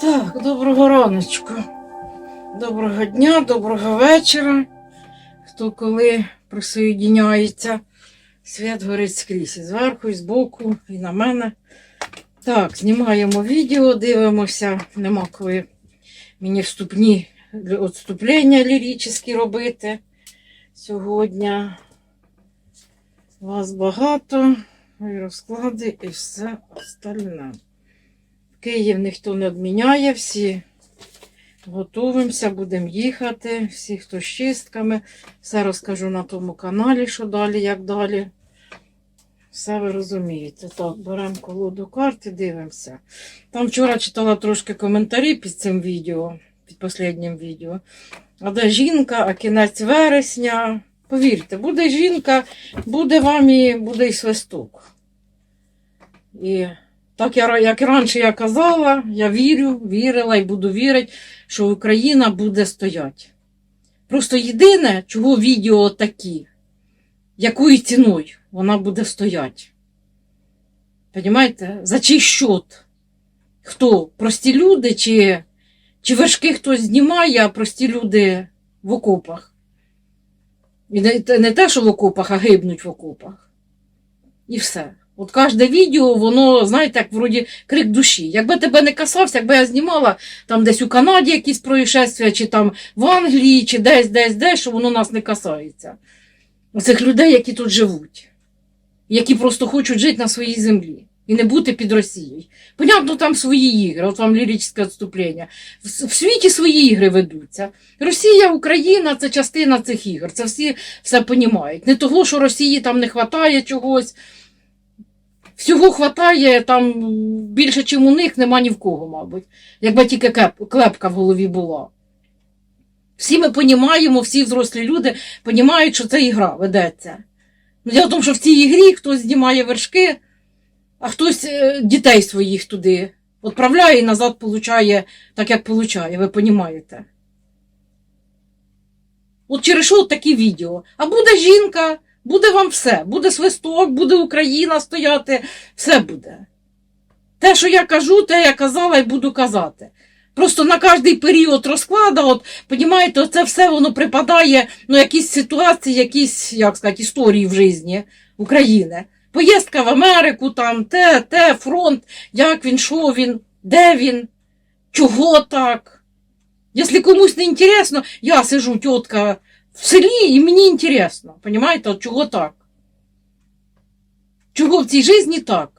Так, доброго раночку. Доброго дня, доброго вечора. Хто коли присоєдняється. Свят горить скрізь. І зверху, і збоку, і на мене. Так, знімаємо відео, дивимося. Нема коли мені вступні відступлення ліричні робити сьогодні. Вас багато, і розклади, і все остальне. Київ ніхто не відміняє, всі готуємося, будемо їхати, всі, хто з чистками. Все розкажу на тому каналі, що далі, як далі. Все ви розумієте. Так, беремо колоду карти, дивимося. Там вчора читала трошки коментарі під цим відео, під останнім відео. А де жінка, а кінець вересня. Повірте, буде жінка, буде вам і буде і свисток. І так я, як раніше я казала, я вірю, вірила і буду вірити, що Україна буде стояти. Просто єдине, чого відео такі, якою ціною вона буде стояти. Понімаєте? За чий щот? Хто? Прості люди, чи, чи вершки хтось знімає, а прості люди в окопах? І не те, що в окопах, а гибнуть в окопах. І все. От кожне відео, воно, знаєте, як вроді крик душі. Якби тебе не касався, якби я знімала там десь у Канаді якісь происшествия, чи там в Англії, чи десь, десь, десь, що воно нас не касається. Цих людей, які тут живуть, які просто хочуть жити на своїй землі і не бути під Росією. Понятно, там свої ігри, от вам ліричне відступлення. В, в світі свої ігри ведуться. Росія, Україна це частина цих ігор. Це всі все понімають. Не того, що Росії там не вистачає чогось. Всього хватає там більше, ніж у них, нема ні в кого, мабуть. Якби тільки клепка в голові була. Всі ми понімаємо, всі взрослі люди понімають, що це ігра ведеться. Ну, Дело в тому, що в цій ігрі хтось знімає вершки, а хтось е, дітей своїх туди відправляє і назад получає так, як получає, ви понімаєте. От через що от такі відео. А буде жінка, буде вам все. Буде свисток, буде Україна стояти, все буде. Те, що я кажу, те я казала і буду казати. Просто на кожний період розкладу, от, понімаєте, це все воно припадає, ну, якісь ситуації, якісь, як сказати, історії в житті України. Поїздка в Америку, там, те, те, фронт, як він, що він, де він, чого так. Якщо комусь не інтересно, я сижу, тітка, в селі, і мені інтересно. Понімаєте, от чого так? Чого в цій житті так?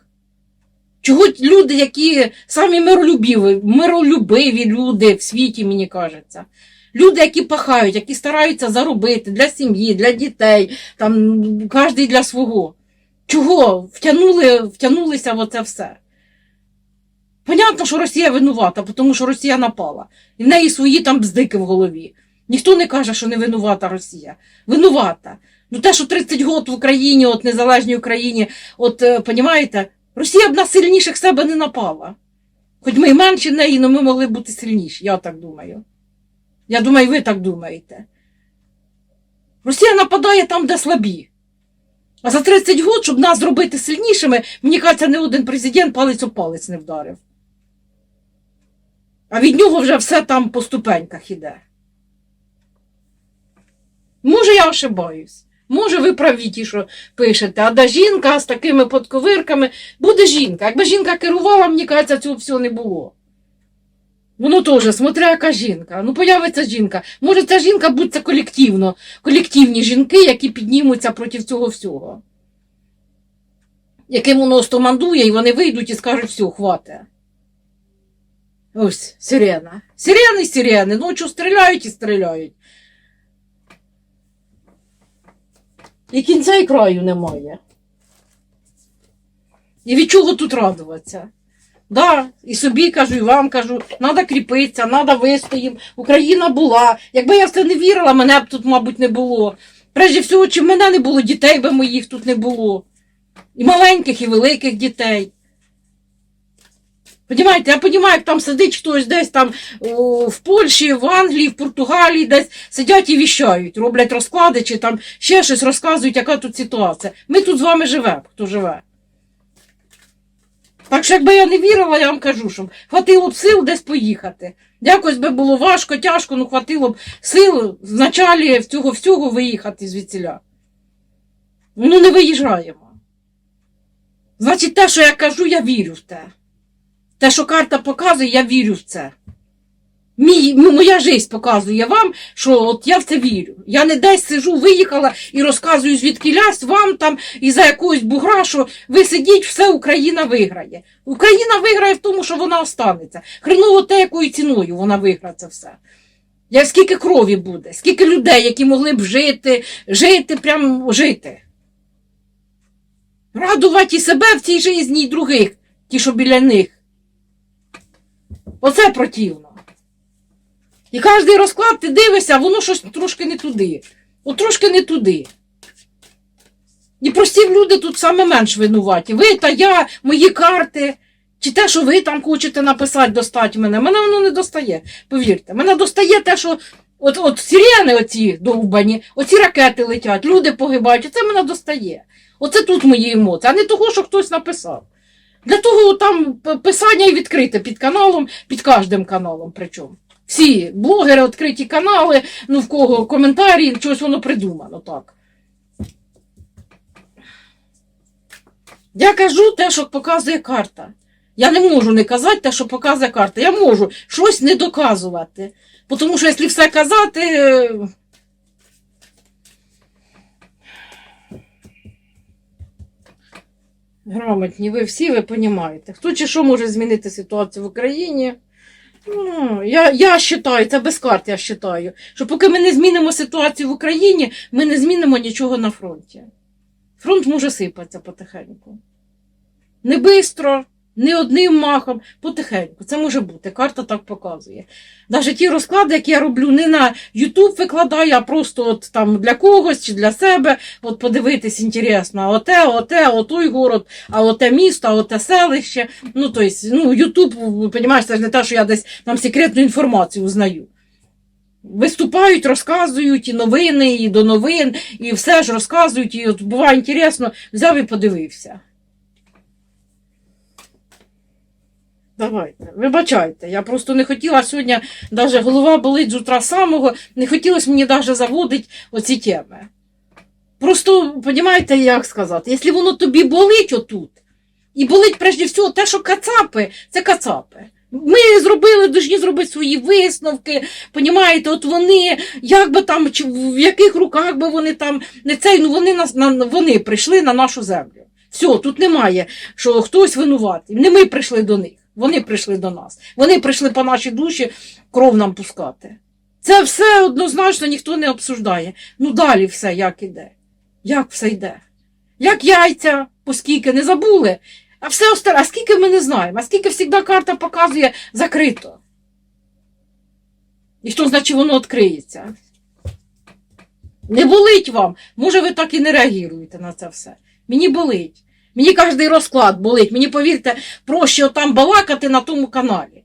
Чого люди, які самі миролюбиві, миролюбиві люди в світі, мені кажеться. Люди, які пахають, які стараються заробити для сім'ї, для дітей, там кожен для свого. Чого втягнули, втягнулися в оце все? Понятно, що Росія винувата, тому що Росія напала. І в неї свої там бздики в голові. Ніхто не каже, що не винувата Росія. Винувата. Ну те, що 30 років в Україні, от незалежній Україні, от, е, понімаєте, Росія б на сильніших себе не напала. Хоч ми й менші неї, але ми могли бути сильніші, я так думаю. Я думаю, ви так думаєте. Росія нападає там, де слабі. За 30 років, щоб нас зробити сильнішими, мені кажеться, не один президент палець о палець не вдарив. А від нього вже все там по ступеньках іде. Може, я ошибаюсь. Може, ви праві ті, що пишете, а де жінка з такими подковирками, буде жінка. Якби жінка керувала, мені кажеться, цього всього не було. Воно теж, смотря яка жінка. Ну, появиться жінка. Може, ця жінка буде колективно, колективні жінки, які піднімуться проти цього всього. Яким воно стомандує, і вони вийдуть і скажуть, все, хватить. Ось, сирена. Сирени, сирени, ночі стріляють і стріляють. І кінця і краю немає. І від чого тут радуватися? Да, і собі кажу, і вам кажу, треба кріпитися, треба вистоїм. Україна була. Якби я в це не вірила, мене б тут, мабуть, не було. Прежде всього, чи в мене не було, дітей би моїх тут не було. І маленьких, і великих дітей. Понімаєте, я розумію, як там сидить хтось десь там о, в Польщі, в Англії, в Португалії, десь сидять і віщають, роблять розклади, чи там ще щось розказують, яка тут ситуація. Ми тут з вами живемо, хто живе. Так що, якби я не вірила, я вам кажу, що хватило б сил десь поїхати. Якось би було важко, тяжко, ну хватило б сил в началі цього всього виїхати звідсіля. Ну, не виїжджаємо. Значить, те, що я кажу, я вірю в те. Те, що карта показує, я вірю в це. Мій, моя життя показує вам, що от я в це вірю. Я не десь сижу, виїхала і розказую звідки лясь вам там і за якогось бугра, що ви сидіть, все Україна виграє. Україна виграє в тому, що вона останеться. Хреново те, якою ціною вона виграє це все. Як скільки крові буде, скільки людей, які могли б жити, жити, прям жити. Радувати і себе в цій житті, і других, ті, що біля них. Оце противно. І кожний розклад ти дивишся, а воно щось трошки не туди. От трошки не туди. І прості люди тут саме менш винуваті. Ви та я, мої карти, чи те, що ви там хочете написати, достать мене. Мене воно не достає. Повірте, мене достає те, що от, от сирени оці довбані, оці ракети летять, люди погибають. Оце мене достає. Оце тут мої емоції, а не того, що хтось написав. Для того там писання і відкрите під каналом, під кожним каналом. Причому. Всі блогери, відкриті канали, ну в кого коментарі, щось воно придумано так. Я кажу те, що показує карта. Я не можу не казати те, що показує карта. Я можу щось не доказувати. Тому що якщо все казати. е, Грамотні, ви всі ви розумієте. Хто чи що може змінити ситуацію в Україні? Ну, я, я вважаю, це без карт я вважаю, що поки ми не змінимо ситуацію в Україні, ми не змінимо нічого на фронті. Фронт може сипатися потихеньку. Не бистро, не одним махом, потихеньку. Це може бути. Карта так показує. Навіть ті розклади, які я роблю, не на YouTube викладаю, а просто от там для когось чи для себе. От подивитись інтересно, оте, оте, отой город, а оте місто, а оте селище. Ну, тобто, ну, YouTube, ви розумієте, це ж не те, що я десь там секретну інформацію узнаю. Виступають, розказують і новини, і до новин, і все ж розказують, і от буває інтересно, взяв і подивився. Давайте, вибачайте, я просто не хотіла сьогодні, навіть голова болить з утра самого, не хотілося мені навіть заводити оці теми. Просто, розумієте, як сказати, якщо воно тобі болить отут, і болить прежде всього те, що кацапи, це кацапи. Ми зробили, должні зробити свої висновки, понімаєте, от вони, як би там, чи в яких руках би вони там, не цей, ну вони, нас, на, вони прийшли на нашу землю. Все, тут немає, що хтось винуватий. Не ми прийшли до них, вони прийшли до нас. Вони прийшли по нашій душі кров нам пускати. Це все однозначно ніхто не обсуждає. Ну далі все як іде. Як все йде? Як яйця, оскільки не забули, а все остальне, а скільки ми не знаємо, а скільки завжди карта показує закрито. І що значить воно відкриється? Не болить вам. Може, ви так і не реагуєте на це все. Мені болить. Мені кожен розклад болить. Мені, повірте, проще там балакати на тому каналі.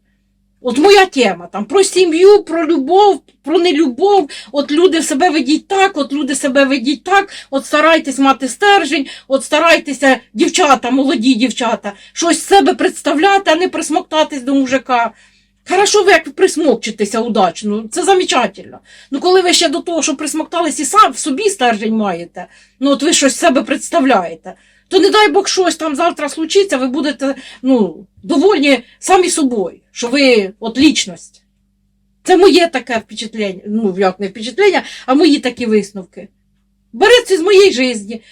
От моя тема там про сім'ю, про любов, про нелюбов. От люди себе ведіть так, от люди себе ведіть так, от старайтесь мати стержень, от старайтеся, дівчата, молоді дівчата, щось себе представляти, а не присмоктатись до мужика. Хорошо, ви як присмокчитеся удачно, це замечательно. Ну, коли ви ще до того, що присмоктались і сам в собі стержень маєте, ну от ви щось себе представляєте, то не дай Бог щось там завтра случиться, ви будете ну, довольні самі собою, що ви от лічність. Це моє таке впечатлення, ну як не впечатлення, а мої такі висновки. Береться з моєї житті.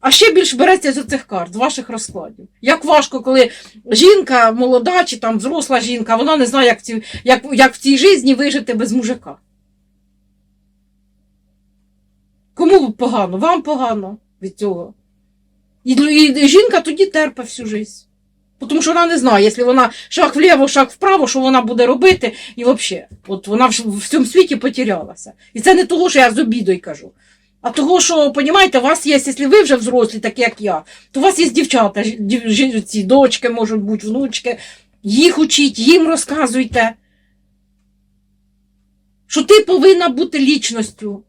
А ще більш береться з цих карт, з ваших розкладів. Як важко, коли жінка молода чи там взросла жінка, вона не знає, як в цій, як, як в цій житті вижити без мужика. Кому погано? Вам погано від цього. І, і жінка тоді терпе всю життя. Тому що вона не знає, якщо вона шаг вліво, шаг вправо, що вона буде робити, і взагалі, от вона в, в цьому світі потерялася. І це не того, що я з обідою кажу. А того, що, розумієте, у вас є, якщо ви вже взрослі, так як я, то у вас є дівчата, дів- ці дочки, можуть бути, внучки, їх учіть, їм розказуйте, що ти повинна бути лічністю.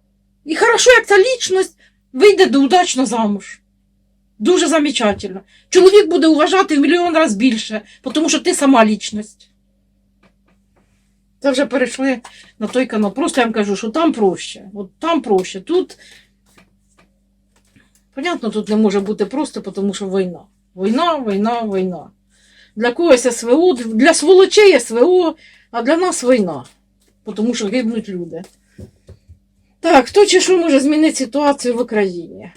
І хорошо, як ця лічність вийде до удачно замуж. Дуже замечательно. Чоловік буде уважати в мільйон разів більше, тому що ти сама лічність. Це вже перейшли на той канал. Просто я вам кажу, що там проще. От там проще. Тут, понятно, тут не може бути просто, тому що війна. Війна, війна, війна. Для когось СВО, для сволочей СВО, а для нас війна. Тому що гибнуть люди. Так, хто чи що може змінити ситуацію в Україні?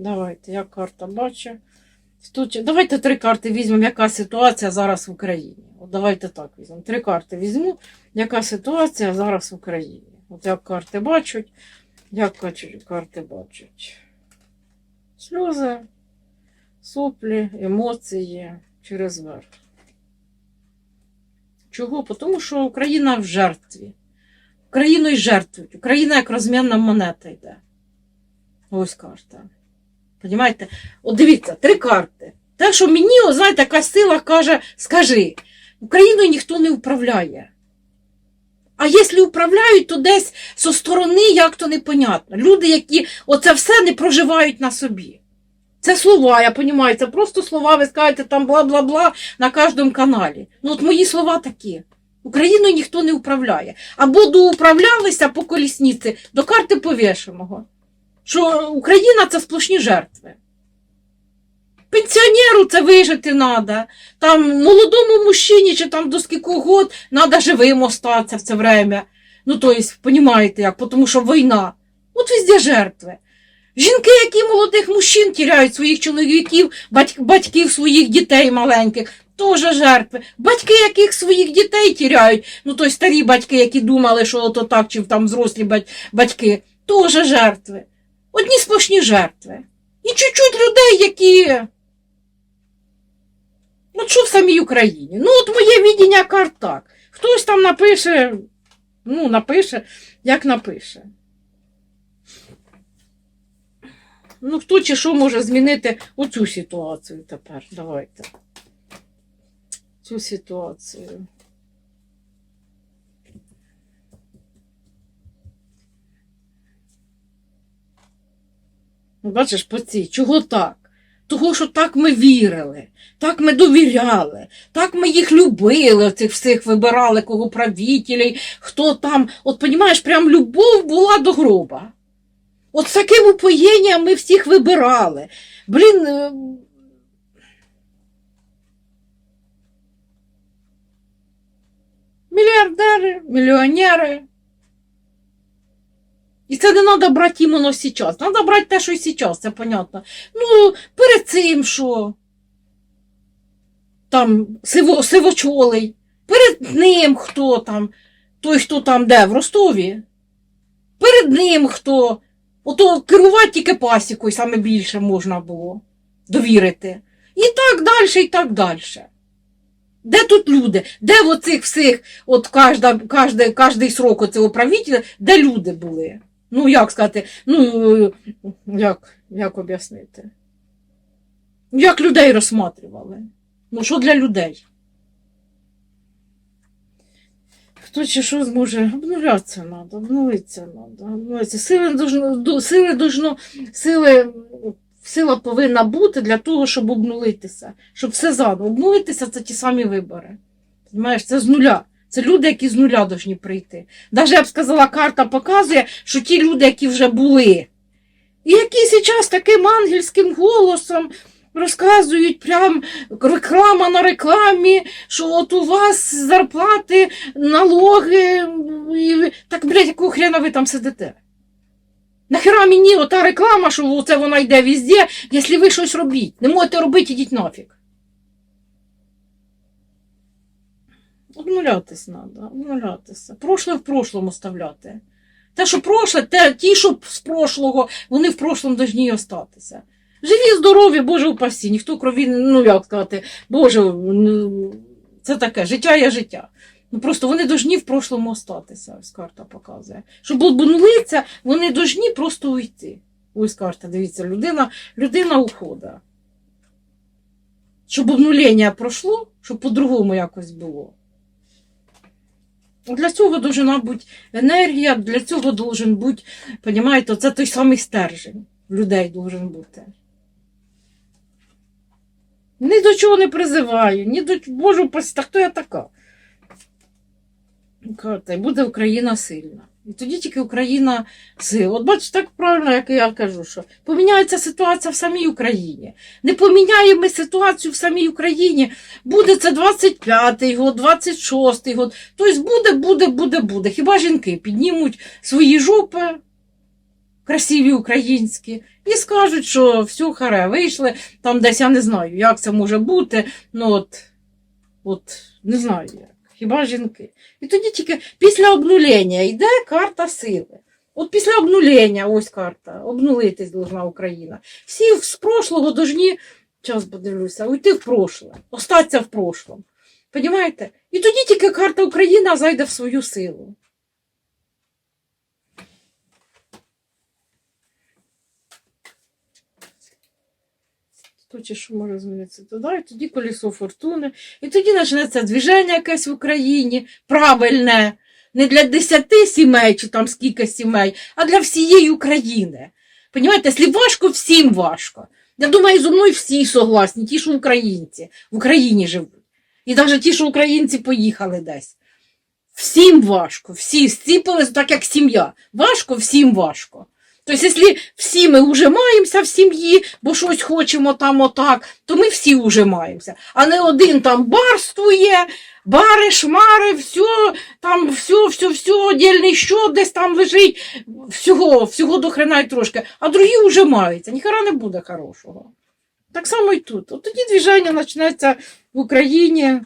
Давайте, я карта бачу. Чи- Давайте три карти візьмемо, яка ситуація зараз в Україні. От давайте так візьмемо. Три карти візьму, яка ситуація зараз в Україні. От як карти бачать, як карти бачать. Сльози, соплі, емоції через верх. Чого? Тому що Україна в жертві. Україною жертвують. Україна як розмінна монета йде. Ось карта. Понімаєте? От дивіться, три карти. Те, що мені, о, знаєте, якась сила каже, скажи, Україною ніхто не управляє. А якщо управляють, то десь зі сторони як то непонятно. Люди, які оце все не проживають на собі. Це слова, я розумію, це просто слова, ви скажете там бла-бла-бла на кожному каналі. Ну от мої слова такі. Україною ніхто не управляє. Або доуправлялися по колісниці до карти повішеного, що Україна це сплошні жертви. Пенсіонеру це вижити треба. Там молодому мужчині чи там до скільки год треба живим остатися в це время. Ну, то есть, як, тому що війна. От везде жертви. Жінки, які молодих мужчин тіряють своїх чоловіків, бать- батьків своїх дітей маленьких, теж жертви. Батьки, яких своїх дітей тіряють, ну то й старі батьки, які думали, що ото так, чи там взрослі батьки, теж жертви. Одні сплошні жертви. І чуть-чуть людей, які. От що в самій Україні? Ну, от моє відіння карт так. Хтось там напише, ну, напише, як напише. Ну, хто чи що може змінити оцю ситуацію тепер? Давайте. Цю ситуацію. Бачиш, по цій, чого так? Того, що так ми вірили, так ми довіряли, так ми їх любили, цих всіх вибирали, кого правителей, хто там. От, понімаєш, прям любов була до гроба. От з таким упоєнням ми всіх вибирали. Блін. е, Мільярдери, мільйонери. І це не треба брати іменно зараз. Треба брати те, що і зараз, це понятно. Ну, перед цим що? Там сиво, сивочолий. Перед ним хто там? Той, хто там де, в Ростові. Перед ним хто? Ото керувати тільки пасікою саме більше можна було довірити. І так далі, і так далі. Де тут люди? Де оцих всіх, от кожний срок оцього правителя, де люди були? Ну, як сказати, ну, як, як об'яснити? Як людей розсматривали? Ну, що для людей? Хто чи що зможе? Обнулятися треба, обнулитися треба. Обнулитися. Сили, должно, сили, должно, сили, сила повинна бути для того, щоб обнулитися. Щоб все заново. Обнулитися це ті самі вибори. Понимаєш, це з нуля. Це люди, які з нуля повинні прийти. Навіть я б сказала, карта показує, що ті люди, які вже були, і які зараз таким ангельським голосом розказують прям реклама на рекламі, що от у вас зарплати, налоги. І... Так, блядь, якого хрена ви там сидите? Нахера мені ота реклама, що оце вона йде везде, якщо ви щось робіть. Не можете робити, ідіть нафіг. Обнулятись треба, обнулятися. Прошле в прошлому оставляти. Те, що прошле, те, ті, що з прошлого, вони в прошлому повинні остатися. Живі, здорові, Боже упасі, ніхто крові, ну як сказати, Боже, ну, це таке, життя є життя. Ну просто вони повинні в прошлому остатися, ось карта показує. Щоб обнулитися, вони повинні просто уйти. Ось карта, дивіться, людина, людина уходить. Щоб обнулення пройшло, щоб по-другому якось було. Для цього должна бути енергія, для цього должен бути, розумієте, це той самий стержень людей должен бути. Ні до чого не призиваю, ні до чого, Божу, та хто я така? Буде Україна сильна. І тоді тільки Україна сила. От бачиш, так правильно, як я кажу, що поміняється ситуація в самій Україні. Не поміняємо ми ситуацію в самій Україні. Буде це 25-й год, 26-й год. Тобто буде, буде, буде, буде. Хіба жінки піднімуть свої жопи, красиві українські, і скажуть, що все харе, вийшли, там десь я не знаю, як це може бути. Ну от, от не знаю як. Хіба жінки? І тоді тільки після обнулення йде карта сили. От після обнулення, ось карта, обнулитись должна Україна. Всі з прошлого должні, час подивлюся, уйти в прошле, остатися в прошлом. Понімаєте? І тоді тільки карта Україна зайде в свою силу. То чи що може змінитися туди, і тоді колесо фортуни. І тоді почнеться движення якесь в Україні, правильне, не для десяти сімей чи там скільки сімей, а для всієї України. Понімаєте, якщо важко, всім важко. Я думаю, зо мною всі согласні, ті, що українці в Україні живуть. І навіть ті, що українці поїхали десь. Всім важко, всі зціпились так, як сім'я. Важко, всім важко. Тобто, якщо всі ми вже маємося в сім'ї, бо щось хочемо там отак, то ми всі вже маємося. А не один там барствує, бари, шмари, все, там все, все, все, отдільний щот десь там лежить, всього, всього до хрена й трошки, а другі вже маються, ніхера не буде хорошого. Так само і тут. От тоді движення почнеться в Україні.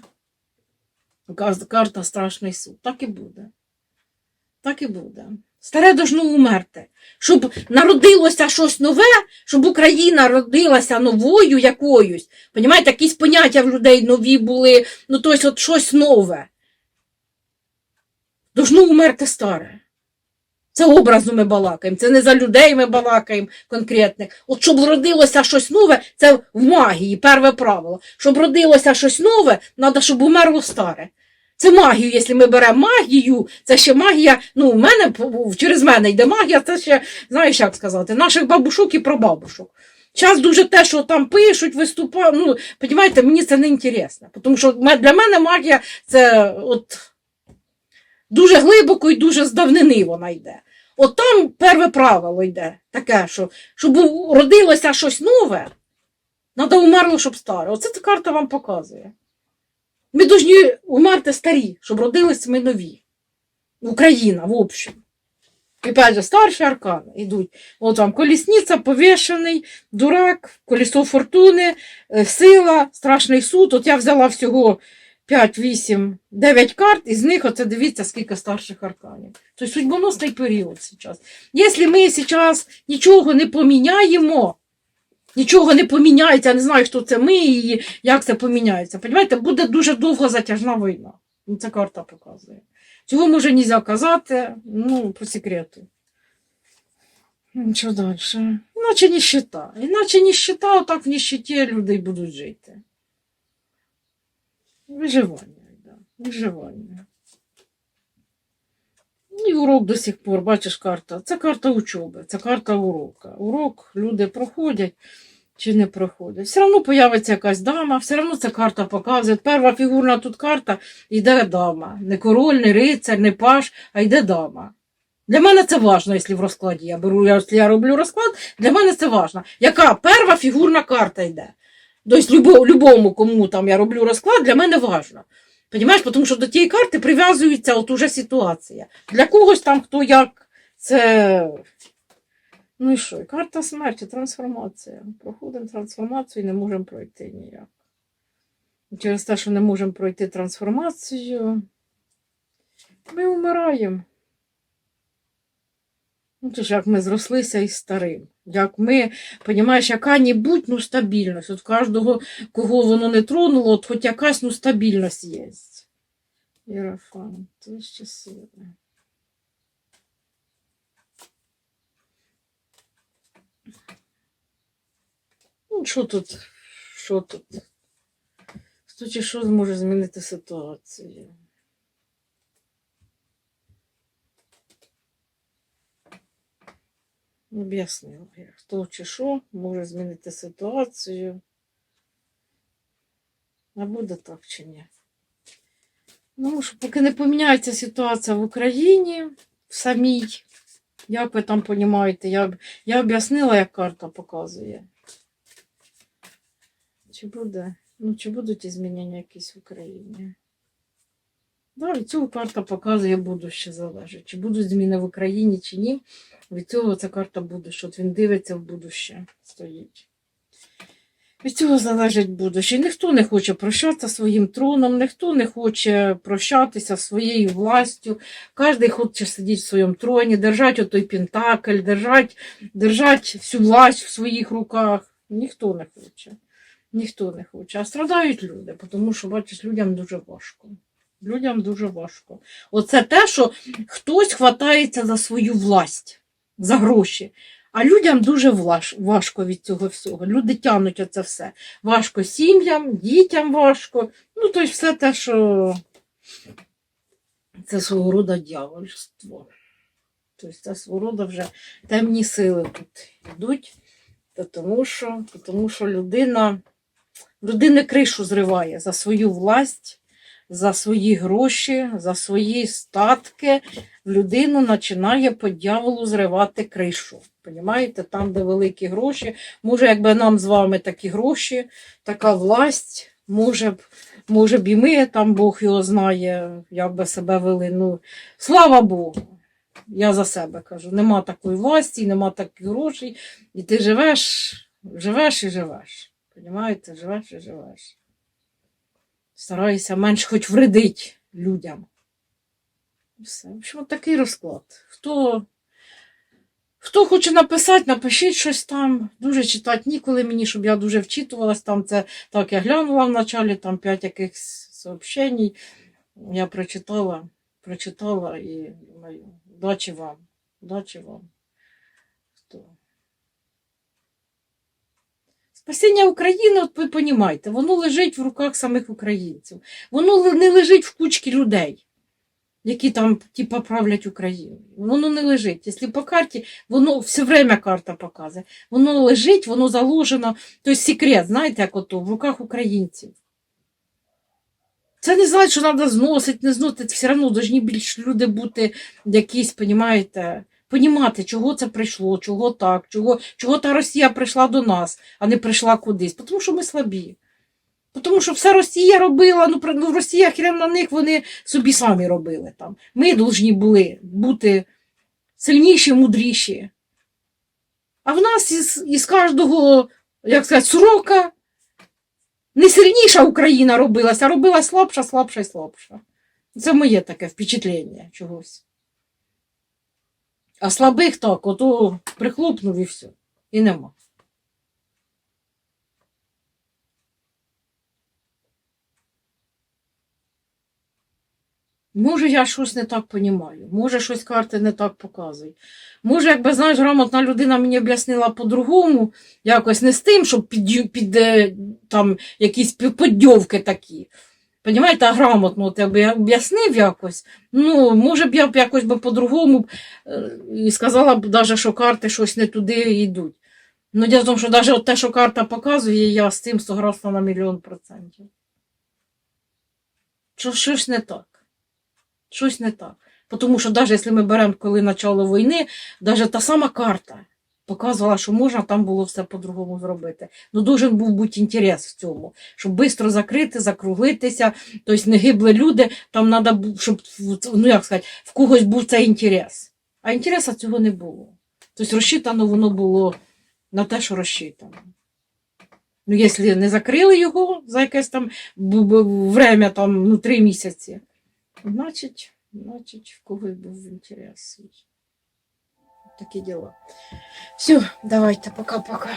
Карта страшний суд. Так і буде. Так і буде. Старе должно умерти. Щоб народилося щось нове, щоб Україна родилася новою якоюсь. Понімаєте, якісь поняття в людей нові були, ну тобто от щось нове. Должно умерти старе. Це образно ми балакаємо, це не за людей ми балакаємо конкретних. От щоб родилося щось нове, це в магії, перше правило. Щоб родилося щось нове, треба, щоб умерло старе. Це магію, якщо ми беремо магію, це ще магія, ну, в мене через мене йде магія, це ще, знаєш, як сказати, наших бабушок і прабабушок. Час дуже те, що там пишуть, виступають, ну, розумієте, мені це не інтересно. Тому що для мене магія це от дуже глибоко і дуже з давнини вона йде. От там перше правило йде таке, що щоб родилося щось нове, треба умерло, щоб старе. Оце ця карта вам показує. Ми повинні умерти старі, щоб родились ми нові. Україна, в общем. І опять старші аркани йдуть. От вам колісниця, повішений, дурак, колесо фортуни, е, сила, страшний суд. От я взяла всього 5, 8, 9 карт, із них оце дивіться, скільки старших арканів. Тобто судьбоносний період зараз. Якщо ми зараз нічого не поміняємо, нічого не поміняється, я не знаю, хто це ми і як це поміняється. Понімаєте, буде дуже довго затяжна війна. Ну, Це карта показує. Цього може не можна казати, ну, по секрету. Що далі? Іначе ніщита. Іначе ніщита, отак в ніщиті люди будуть жити. Виживання, да. Виживання. Урок до сих пор, бачиш, карта. Це карта учоби, це карта урока. Урок люди проходять чи не проходять. Все одно появиться якась дама, все одно ця карта показує. Перша фігурна тут карта йде дама. Не король, не рицар, не паш, а йде дама. Для мене це важливо, якщо в розкладі я беру, я роблю розклад, для мене це важливо. Яка перша фігурна карта йде? Тобто любо- любому, кому там я роблю розклад, для мене важливо. Понімаєш, тому що до тієї карти прив'язується от уже ситуація. Для когось там хто як це. Ну і що? Карта смерті, трансформація. Проходимо трансформацію і не можемо пройти ніяк. Через те, що не можемо пройти трансформацію, ми вмираємо. Ну, це ж як ми зрослися із старим. Як ми, понімаєш, яка-небудь ну, стабільність. От кожного, кого воно не тронуло, от хоч якась ну, стабільність є. Єрофан, то ще сили. Ну, що тут? Що тут? Хто чи що зможе змінити ситуацію? Об'яснила я. Хто чи що може змінити ситуацію? А буде так чи ні? Ну, що поки не поміняється ситуація в Україні в самій, як ви там розумієте, я, я об'яснила, як карта показує. Чи буде? Ну, чи будуть змінення якісь в Україні? Да, цього карта показує будуще залежить. Чи будуть зміни в Україні, чи ні. Від цього ця карта будуще. От він дивиться в будуще стоїть. Від цього залежить будуще. Ніхто не хоче прощатися своїм троном, ніхто не хоче прощатися своєю властю. Кожен хоче сидіти в своєму троні, держати отой пентакль, держати, держати всю власть в своїх руках. Ніхто не хоче. Ніхто не хоче. А страдають люди, тому що, бачиш, людям дуже важко. Людям дуже важко. Оце те, що хтось хватається за свою власть, за гроші. А людям дуже важко від цього всього. Люди тягнуть оце все. Важко сім'ям, дітям важко. Ну, тобто все те, що це свого роду дьявольство. Тобто це свого роду вже темні сили тут йдуть, тому що, тому що людина, людина кришу зриває за свою власть, за свої гроші, за свої статки. В людину починає по дьяволу зривати кришу. Понімаєте, там, де великі гроші, може, якби нам з вами такі гроші, така власть, може б, може б і ми, там Бог його знає, як би себе вели. Ну, слава Богу. Я за себе кажу, нема такої власті, нема таких грошей, і ти живеш, живеш і живеш. Понімаєте, живеш і живеш. Стараюся менш хоч вредить людям. Все. В общем, такий розклад. Хто, хто хоче написати, напишіть щось там. Дуже читати ніколи мені, щоб я дуже вчитувалась. Там це так я глянула в началі, там п'ять якихось сообщень. Я прочитала, прочитала і думаю, удачі вам. Удачі вам. Хто? Спасіння України, от ви розумієте, воно лежить в руках самих українців. Воно не лежить в кучці людей, які там типа, правлять Україною. Воно не лежить. Якщо по карті, воно все время карта показує. Воно лежить, воно заложено. Тобто секрет, знаєте, як ото, в руках українців. Це не значить, що треба зносити, не зносити. Все одно повинні більш люди бути якісь, понімаєте, понімати, чого це прийшло, чого так, чого, чого та Росія прийшла до нас, а не прийшла кудись. Тому що ми слабі. Тому що все Росія робила, ну, ну Росія хрен на них вони собі самі робили там. Ми повинні були бути сильніші, мудріші. А в нас із, із кожного, як сказати, срока не сильніша Україна робилася, а робила слабша, слабша і слабша. Це моє таке впечатлення чогось. А слабих так, ото прихлопнув і все. І нема. Може, я щось не так понімаю, може, щось карти не так показують. Може, якби знаєш, грамотна людина мені об'яснила по-другому, якось не з тим, щоб під, під е, там якісь поддьовки такі. Понімаєте, грамотно от я об'яснив якось. Ну, може б я б якось би по-другому і сказала б даже, що карти щось не туди йдуть. Ну, в тому, що навіть от те, що карта показує, я з цим согласна на мільйон процентів. Що щось не так. Щось не так. Тому що навіть якщо ми беремо коли начало війни, навіть та сама карта показувала, що можна там було все по-другому зробити. Ну, должен був бути інтерес в цьому, щоб швидко закрити, закруглитися, тобто не гибли люди, там треба, щоб ну, як сказати, в когось був цей інтерес. А інтересу цього не було. Тобто розчитано воно було на те, що розчитано. Ну, якщо не закрили його за якесь там время, там, ну, три місяці, значить, значить, в когось був інтерес. Такі діла. Все, давайте, пока-пока.